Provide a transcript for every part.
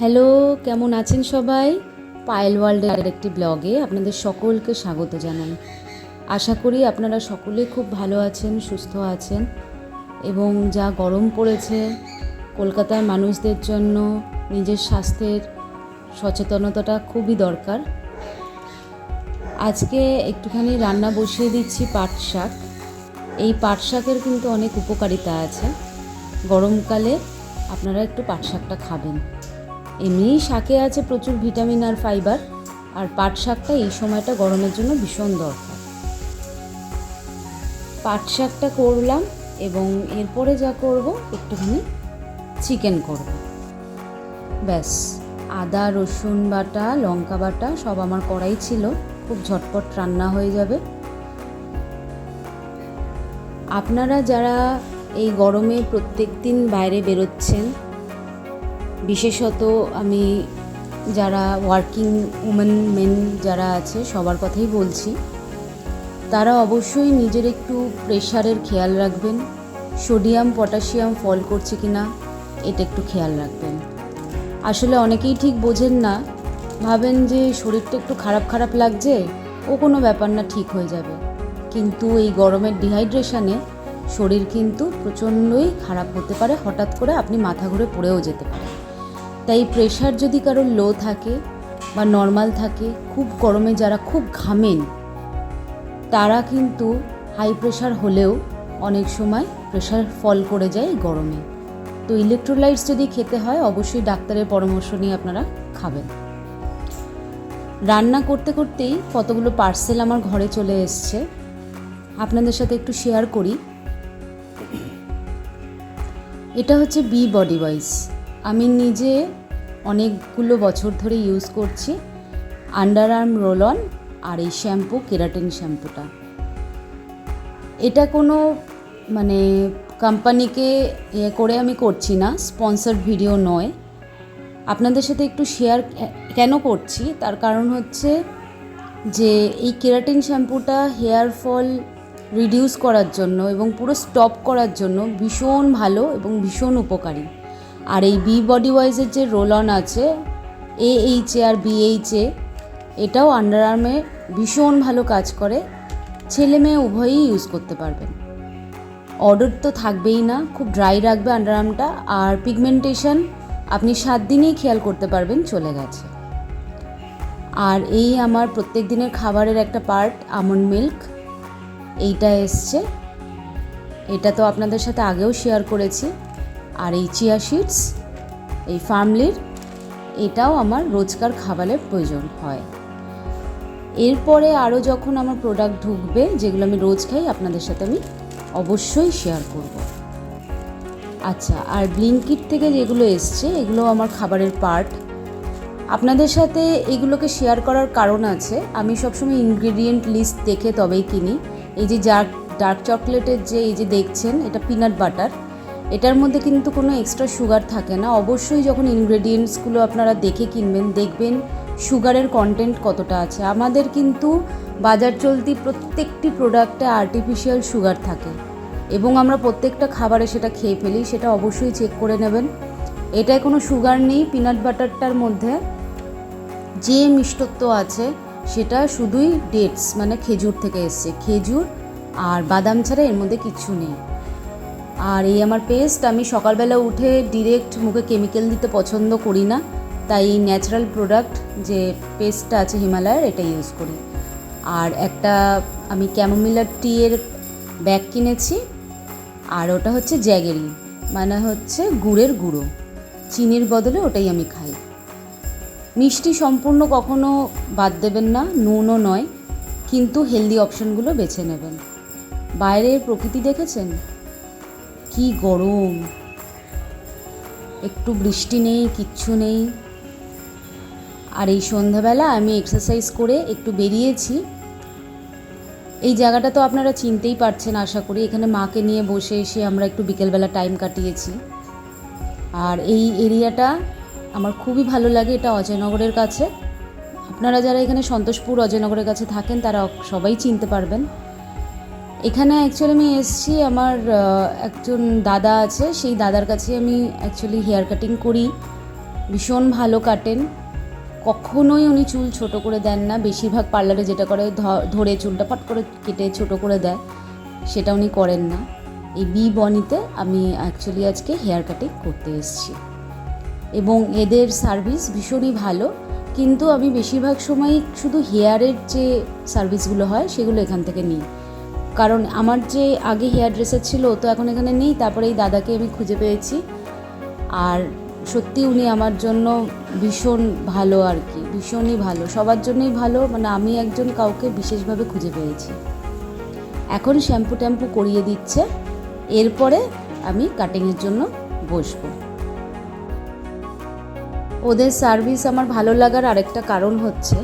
Hello, কেমন আছেন সবাই? পায়েল ওয়ার্ল্ডের একটি ব্লগে আপনাদের সকলকে স্বাগত জানাই। আশা করি আপনারা সকলে খুব ভালো আছেন, সুস্থ আছেন এবং যা গরম পড়েছে, কলকাতার মানুষদের জন্য নিজের স্বাস্থ্যের সচেতনতাটা খুবই দরকার। আজকে একটুখানি রান্না বসিয়ে দিচ্ছি পাট শাক। এই পাট শাকের কিন্তু অনেক উপকারিতা আছে। গরমকালে আপনারা একটু পাট শাকটা খাবেন। এমনিই শাকে আছে প্রচুর ভিটামিন আর ফাইবার, আর পাট শাকটা এই সময়টা গরমের জন্য ভীষণ দরকার। পাট শাকটা করলাম এবং এরপরে যা করব, একটুখানি চিকেন করব। ব্যাস, আদা, রসুন বাটা, লঙ্কা বাটা সব আমার কড়াই ছিল, খুব ঝটপট রান্না হয়ে যাবে। আপনারা যারা এই গরমে প্রত্যেক দিন বাইরে বেরোচ্ছেন বিশেষত আমি যারা ওয়ার্কিং উমেন মেন যারা আছে, সবার কথাই বলছি, তারা অবশ্যই নিজের একটু প্রেশারের খেয়াল রাখবেন সোডিয়াম পটাশিয়াম ফল করছে কি না এটা একটু খেয়াল রাখবেন। আসলে অনেকেই ঠিক বোঝেন না, ভাবেন যে শরীরটা একটু খারাপ খারাপ লাগছে, ও কোনো ব্যাপার না, ঠিক হয়ে যাবে। কিন্তু এই গরমের ডিহাইড্রেশনে শরীর কিন্তু প্রচণ্ডই খারাপ হতে পারে, হঠাৎ করে আপনি মাথা ঘুরে পড়েও যেতে পারেন। তাই প্রেশার যদি কারোর লো থাকে বা নর্মাল থাকে, খুব গরমে যারা খুব ঘামেন, তারা কিন্তু হাই প্রেশার হলেও অনেক সময় প্রেশার ফল করে যায় গরমে। তো ইলেকট্রোলাইটস যদি খেতে হয়, অবশ্যই ডাক্তারের পরামর্শ নিয়ে আপনারা খাবেন। রান্না করতে করতেই কতগুলো পার্সেল আমার ঘরে চলে এসছে। আপনাদের সাথে একটু শেয়ার করি। এটা হচ্ছে বি বডি ওয়াইজ আমি নিজে অনেকগুলো বছর ধরে ইউজ করছি আন্ডার আর্ম রোল অন আর এই শ্যাম্পু কেরাটিন শ্যাম্পুটা এটা কোনো মানে কোম্পানিকে ইয়ে করে আমি করছি না স্পন্সার্ড ভিডিও নয়। আপনাদের সাথে একটু শেয়ার কেন করছি? তার কারণ হচ্ছে যে এই কেরাটিন শ্যাম্পুটা হেয়ার ফল রিডিউস করার জন্য এবং পুরো স্টপ করার জন্য ভীষণ ভালো এবং ভীষণ উপকারী। আর এই বি বডি ওয়াইজের যে রোল অন আছে এ এইচে আর বিএইচে এটাও আন্ডার আর্মে ভীষণ ভালো কাজ করে। ছেলে মেয়ে উভয়ই ইউজ করতে পারবেন। অর্ডার তো থাকবেই না, খুব ড্রাই রাখবে আন্ডার আর্মটা আর পিগমেন্টেশন আপনি সাত দিনেই খেয়াল করতে পারবেন, চলে গেছে। আর এই আমার প্রত্যেক দিনের খাবারের একটা পার্ট আমন্ড মিল্ক এইটা এসছে। এটা তো আপনাদের সাথে আগেও শেয়ার করেছি। আর এই চিয়া সিডস এই ফার্মলির এটাও আমার রোজকার খাবারের প্রয়োজন হয়। এরপরে আরও যখন আমার প্রোডাক্ট ঢুকবে, যেগুলো আমি রোজ খাই, আপনাদের সাথে আমি অবশ্যই শেয়ার করব। আচ্ছা আর ব্লিঙ্কিট থেকে যেগুলো এসছে, এগুলো আমার খাবারের পার্ট আপনাদের সাথে এগুলোকে শেয়ার করার কারণ আছে। আমি সবসময় ইনগ্রেডিয়েন্ট লিস্ট দেখে তবেই কিনি। এই যে ডার্ক ডার্ক চকলেটের যে, এই যে দেখছেন, এটা পিনাট বাটার এটার মধ্যে কিন্তু কোনো এক্সট্রা সুগার থাকে না। অবশ্যই যখন ইনগ্রেডিয়েন্টসগুলো আপনারা দেখে কিনবেন, দেখবেন সুগারের কন্টেন্ট কতটা আছে। আমাদের কিন্তু বাজার চলতি প্রত্যেকটি প্রোডাক্টে আর্টিফিশিয়াল সুগার থাকে এবং আমরা প্রত্যেকটা খাবারে সেটা খেয়ে ফেলি, সেটা অবশ্যই চেক করে নেবেন। এটায় কোনো সুগার নেই পিনাট বাটারটার মধ্যে যে মিষ্টত্ব আছে সেটা শুধুই ডেটস মানে খেজুর থেকে এসছে। খেজুর আর বাদাম ছাড়া এর মধ্যে কিছু নেই। আর এই আমার পেস্ট আমি সকালবেলা উঠে ডিরেক্ট মুখে কেমিক্যাল দিতে পছন্দ করি না। তাই ন্যাচারাল প্রোডাক্ট যে পেস্টটা আছে হিমালয়ের, এটা ইউজ করি। আর একটা, আমি ক্যামোমিলার টিয়ের ব্যাগ কিনেছি, আর ওটা হচ্ছে জ্যাগেরি মানে হচ্ছে গুড়ের গুঁড়ো। চিনির বদলে ওটাই আমি খাই। মিষ্টি সম্পূর্ণ কখনো বাদ দেবেন না, নুনও নয়, কিন্তু হেলদি অপশনগুলো বেছে নেবেন। বাইরের প্রকৃতি দেখেছেন? কি গরম। একটু বৃষ্টি নেই, কিচ্ছু নেই। আর এই সন্ধ্যাবেলা আমি এক্সারসাইজ করে একটু বেরিয়েছি। এই জায়গাটা তো আপনারা চিনতেই পারছেন, আশা করি। এখানে মাকে নিয়ে বসে এসে আমরা একটু বিকেলবেলা টাইম কাটিয়েছি। আর এই এরিয়াটা আমার খুবই ভালো লাগে, এটা অজয়নগরের কাছে। আপনারা যারা এখানে সন্তোষপুর, অজয়নগরের কাছে থাকেন, তারা সবাই চিনতে পারবেন। এখানে অ্যাকচুয়ালি আমি এসেছি, আমার একজন দাদা আছে, সেই দাদার কাছে আমি অ্যাকচুয়ালি হেয়ার কাটিং করি। ভীষণ ভালো কাটেন। কখনোই উনি চুল ছোট করে দেন না, বেশিরভাগ পার্লারে যেটা করে ধরে চুলটা ফট করে কেটে ছোট করে দেয়, সেটা উনি করেন না। এই বি বনিতে আমি অ্যাকচুয়ালি আজকে হেয়ার কাটিং করতে এসেছি। এবং এদের সার্ভিস ভীষণই ভালো, কিন্তু আমি বেশিরভাগ সময় শুধু হেয়ারের যে সার্ভিসগুলো হয়, সেগুলো এখান থেকে নিই। কারণ আমার যে আগে হেয়ার ড্রেসার ছিল তো এখন এখানে নেই, তারপরে এই দাদাকে আমি খুঁজে পেয়েছি। আর সত্যি উনি আমার জন্য ভীষণ ভালো আর কি, ভীষণই ভালো, সবার জন্যই ভালো মানে আমি একজন কাউকে বিশেষভাবে খুঁজে পেয়েছি। এখন শ্যাম্পু ট্যাম্পু করিয়ে দিচ্ছে, এরপরে আমি কাটিংয়ের জন্য বসবো। ওদের সার্ভিস আমার ভালো লাগার আরেকটা কারণ হচ্ছে,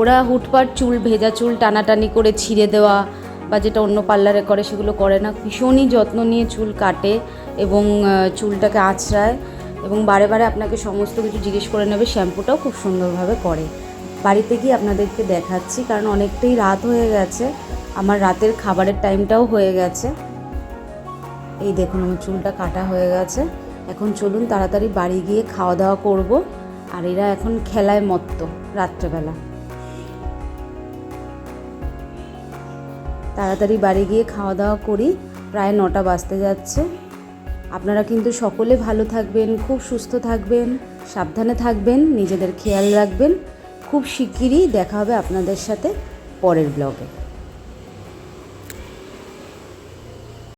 ওরা হুটপাট চুল, ভেজা চুল টানাটানি করে ছিঁড়ে দেওয়া বা যেটা অন্য পার্লারে করে সেগুলো করে না। ভীষণই যত্ন নিয়ে চুল কাটে এবং চুলটাকে আঁচড়ায় এবং বারে বারে আপনাকে সমস্ত কিছু জিজ্ঞেস করে নেবে। শ্যাম্পুটাও খুব সুন্দরভাবে করে। বাড়িতে গিয়ে আপনাদেরকে দেখাচ্ছি কারণ অনেকটাই রাত হয়ে গেছে। আমার রাতের খাবারের টাইমটাও হয়ে গেছে। এই দেখুন আমার চুলটা কাটা হয়ে গেছে। এখন চলুন তাড়াতাড়ি বাড়ি গিয়ে খাওয়া দাওয়া করব। আর এরা এখন খেলায় মত্ত রাত্রেবেলা। তাড়াতাড়ি বাড়ি গিয়ে খাওয়া দাওয়া করি। প্রায় নটা বাজতে যাচ্ছে। আপনারা কিন্তু সকলে ভালো থাকবেন, খুব সুস্থ থাকবেন, সাবধানে থাকবেন, নিজেদের খেয়াল রাখবেন। খুব শিগগিরই দেখা হবে আপনাদের সাথে পরের ব্লগে।